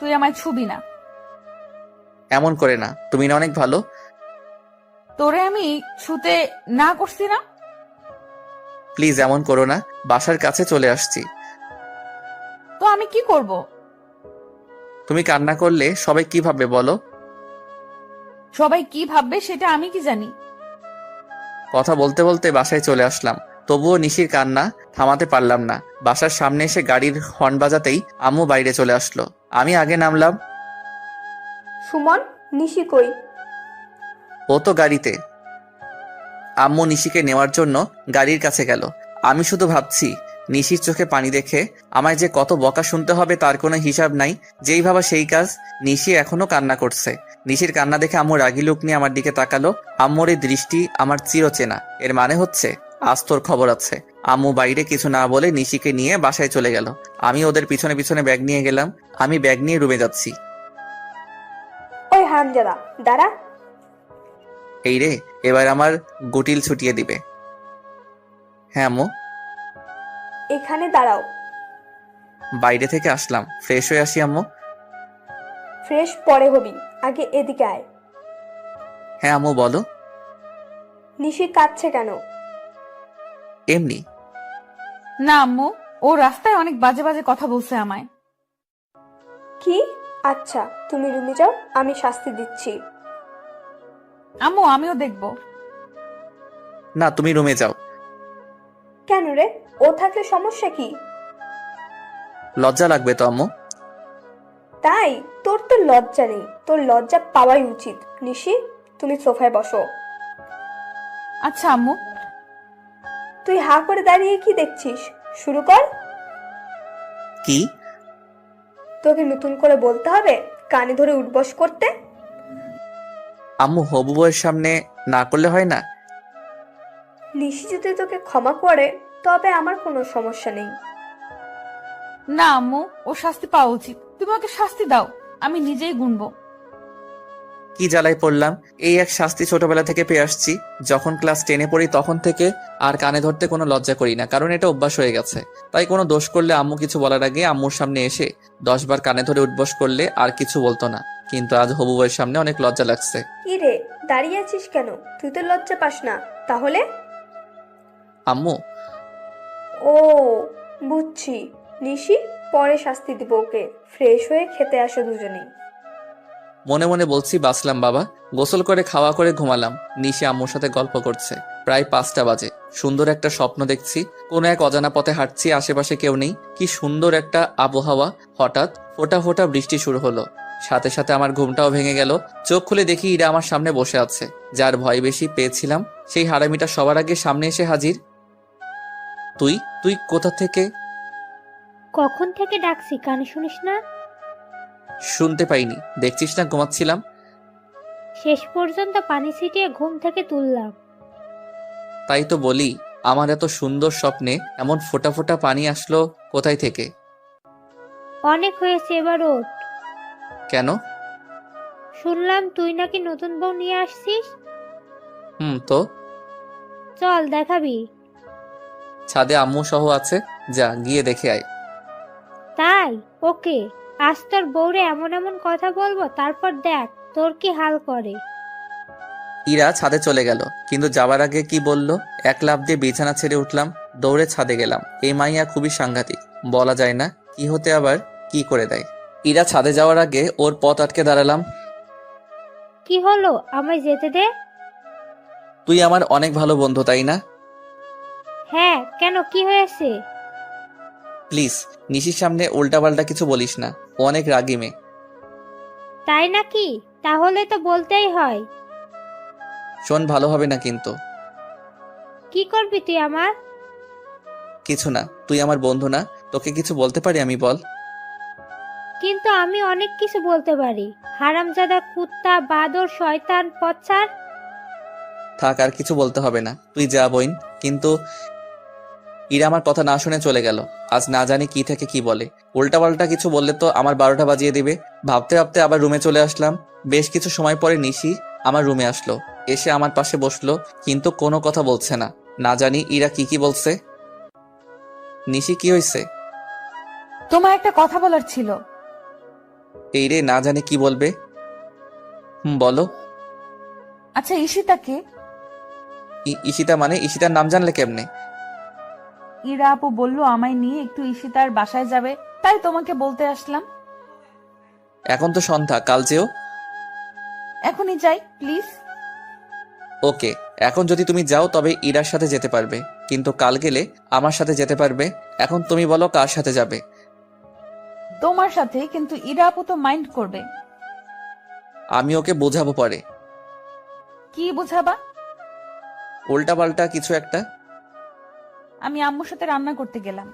তুই আমায় ছুবি না। এমন করে না তুমি না অনেক ভালো। তোরে আমি ছুতে না করছি না? প্লিজ এমন করো না বাসার কাছে চলে আসছি। তো আমি কি করব? তুমি কান্না করলে সবাই কি ভাববে বলো? সবাই কি ভাববে সেটা আমি কি জানি? কথা বলতে বলতে বাসায় চলে আসলাম তবুও নিশির কান্না থামাতে পারলাম না। বাসার সামনে এসে গাড়ির হর্ন বাজাতেই আম্মু বাইরে চলে আসলো। আমি আগে নামলাম সুমন নিশি কই? ও তো গাড়িতে। আম্মু নিশিকে নেওয়ার জন্য গাড়ির কাছে গেল। আমি শুধু ভাবছি নিশির চোখে পানি দেখে আমায় যে কত বকা শুনতে হবে তার কোনো হিসাব নাই। যেই ভাবা সেই কাজ নিশি এখনও কান্না করছে। নিশির কান্না দেখে আম্মু রাগি লুক নিয়ে আমার দিকে তাকালো। আম্মুর এই দৃষ্টি আমার চিরচেনা। এর মানে হচ্ছে আজ তোর খবর আছে। আম্মু বাইরে কিছু না বলে নিশিকে নিয়ে বাসায় চলে গেল। আমি ওদের পিছনে পিছনে ব্যাগ নিয়ে গেলাম। আমি ব্যাগ নিয়ে রুমে যাচ্ছি। ওই হামজাদা দাঁড়া। এই রে এবার আমার গুটিল ছুটিয়ে দিবে। হ্যাঁ আম্মু? এখানে দাঁড়াও। বাইরে থেকে আসলাম। ফ্রেশ হয়ে আসি আম্মু? ফ্রেশ পরে হবি। আগে এদিকে আয়। হ্যাঁ আম্মু বলো। নিশি কাঁদছে কেন? এমনি। না আম্মু ও রাস্তায় অনেক বাজে বাজে কথা বলছে আমায়। কি? আচ্ছা তুমি রুমে যাও আমি শাস্তি দিচ্ছি। আম্মু আমিও দেখব। না তুমি রুমে যাও। কেন রে? ও থাকলে সমস্যা কি? লজ্জা লাগবে তো আম্মু। তাই? তোর তো লজ্জা নেই। তোর লজ্জা পাওয়াই উচিত। নিশি তুমি সোফায় বসো। আচ্ছা আম্মু। তুই হা করে দাঁড়িয়ে কি দেখছিস? শুরু কর। কি? তোকে নতুন করে বলতে হবে কানে ধরে উঠবস করতে। আম্মু হবু বউয়ের সামনে না করলে হয় না? নিশি যদি তোকে ক্ষমা করে তবে আমার কোনো সমস্যা নেই। না আম্মু ও শাস্তি পাওয়া উচিত। তুমি ওকে শাস্তি দাও আমি নিজেই গুনবো। কি জ্বালায় পড়লাম? এই এক শাস্তি ছোটবেলা থেকে পেয়ে আসছি। যখন ক্লাস টেনে পড়ি তখন থেকে আর কানে ধরতে কোনো লজ্জা করি না কারণ এটা অভ্যাস হয়ে গেছে। তাই কোনো দোষ করলে আম্মু কিছু বলার আগে আম্মুর সামনে এসে দশ বার কানে ধরে উঠবস করলে আর কিছু বলতো না। কিন্তু আজ হবু বউয়ের সামনে অনেক লজ্জা লাগছে। কি রে দাঁড়িয়ে আছিস কেন? তুই তো লজ্জা পাস না। তাহলে? আম্মু? ও বুঝছি। নিশি পরে শাস্তি দিব ওকে। ফ্রেশ হয়ে খেতে আসো দুজনেই। মনে মনে বলছি, বাঁচলাম বাবা। গোসল করে খাওয়া করে ঘুমালাম। নিশে আম্মুর সাথে গল্প করছে। প্রায় পাঁচটা বাজে। সুন্দর একটা স্বপ্ন দেখছি। কোনো এক অজানা পথে হাঁটছি, আশেপাশে কেউ নেই। কি সুন্দর একটা আবহাওয়া। হঠাৎ ফোটা ফোটা বৃষ্টি শুরু হলো। সাথে সাথে আমার ঘুমটাও ভেঙে গেল। চোখ খুলে দেখি ইরা আমার সামনে বসে আছে। যার ভয় বেশি পেয়েছিলাম, সেই হারামিটা সবার আগে সামনে এসে হাজির। তুই? তুই কোথা থেকে? কখন থেকে ডাকছি, কানে শুনিস না? শুনতে পাইনি। দেখছিস না ঘুমাচ্ছিলাম? শেষ পর্যন্ত পানি ছিটিয়ে ঘুম থেকে তুললাম। তাই তো বলি আমার এত সুন্দর স্বপ্নে এমন ফোটা ফোটা পানি আসলো কোথায় থেকে? অনেক হয়েছে এবার ওঠ। কেন? শুনলাম তুই নাকি নতুন বউ নিয়ে আসছিস? হুম তো? চল দেখাবি। ছাদে আম্মু সহ আছে যা গিয়ে দেখে আয়। তাই? ওকে। আজ তোর বউরে এমন এমন কথা বলব তারপর দেখ তোর কি হাল করে। ইরা ছাদে চলে গেল কিন্তু যাবার আগে কি বলল? এক লাফ দিয়ে বিছানা ছেড়ে উঠলাম দৌড়ে ছাদে গেলাম। এই মাইয়া খুবই সাংঘাতিক বলা যায় না কি হতে আবার কি করে দেয়। ইরা ছাদে যাওয়ার আগে ওর পথ আটকে দাঁড়ালাম। কি হলো আমায় যেতে দে। তুই আমার অনেক ভালো বন্ধু তাই না? হ্যাঁ কেন কি হয়েছে? প্লিজ নিশির সামনে উল্টাপাল্টা কিছু বলিস না। অনেক রাগি মেয়ে। তাই নাকি? তাহলে তো বলতেই হয়। শোন ভালো হবে না কিন্তু। কি করবি তুই আমার? কিছু না তুই আমার বন্ধু না তোকে কিছু বলতে পারি আমি বল। কিন্তু আমি অনেক কিছু বলতে পারি। হারামজাদা কুত্তা বাদর শয়তান পচ্ছার। থাক আর কিছু বলতে হবে না। তুই যা বইন কিন্তু ইরা আমার কথা না শুনে চলে গেল। আজ না জানি কি থেকে কি বলে। উল্টাপাল্টা কিছু বললে তো আমার বারোটা বাজিয়ে দিবে। ভাবতে ভাবতে আবার রুমে চলে আসলাম। বেশ কিছু সময় পরে নিশি আমার রুমে আসলো। এসে আমার পাশে বসল কিন্তু কোনো কথা বলছে না। না জানি ইরা কি কি বলছে। নিশি কি হয়েছে তোমার একটা কথা বলার ছিল। এই রে না জানি কি বলবে। হুম বলো। আচ্ছা ঈশিতাকে ই- ঈশিতা মানে ঈশিতার নাম জানলে কেমনে? ইরা আপু বলল আমায় নিয়ে একটু ঈশিতার বাসায় যাবে। তাই তোমাকে বলতে আসলাম। এখন তো সন্ধ্যা কাল যেও। এখনই যাই প্লিজ। ওকে এখন যদি তুমি যাও তবে ইরার সাথে যেতে পারবে। কিন্তু কাল গেলে আমার সাথে যেতে পারবে। এখন তুমি বলো কার সাথে যাবে। তোমার সাথে কিন্তু ইরা আপু তো মাইন্ড করবে। আমি ওকে বোঝাবো পরে। কি বুঝাবা? উল্টা পাল্টা কিছু একটা। আমি আম্মুর সাথে রান্না করতে গেলাম।